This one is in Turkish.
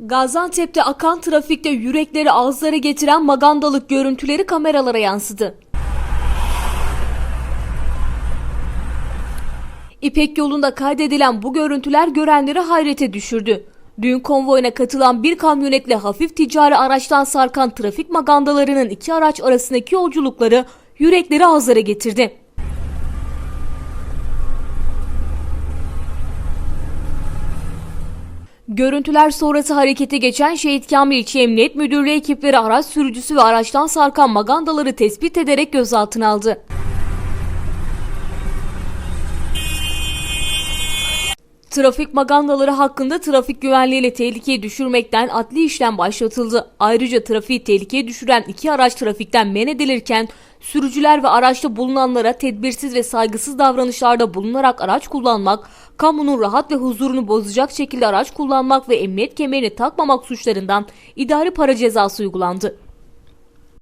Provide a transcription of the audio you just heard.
Gaziantep'te akan trafikte yürekleri ağızlara getiren magandalık görüntüleri kameralara yansıdı. İpek yolunda kaydedilen bu görüntüler görenleri hayrete düşürdü. Düğün konvoyuna katılan bir kamyonetle hafif ticari araçtan sarkan trafik magandalarının iki araç arasındaki yolculukları yürekleri ağızlara getirdi. Görüntüler sonrası harekete geçen Şehit Kamil İlçe Emniyet Müdürlüğü ekipleri araç sürücüsü ve araçtan sarkan magandaları tespit ederek gözaltına aldı. Trafik magandaları hakkında trafik güvenliğini tehlikeye düşürmekten adli işlem başlatıldı. Ayrıca trafiği tehlikeye düşüren iki araç trafikten men edilirken sürücüler ve araçta bulunanlara tedbirsiz ve saygısız davranışlarda bulunarak araç kullanmak, kamunun rahat ve huzurunu bozacak şekilde araç kullanmak ve emniyet kemerini takmamak suçlarından idari para cezası uygulandı.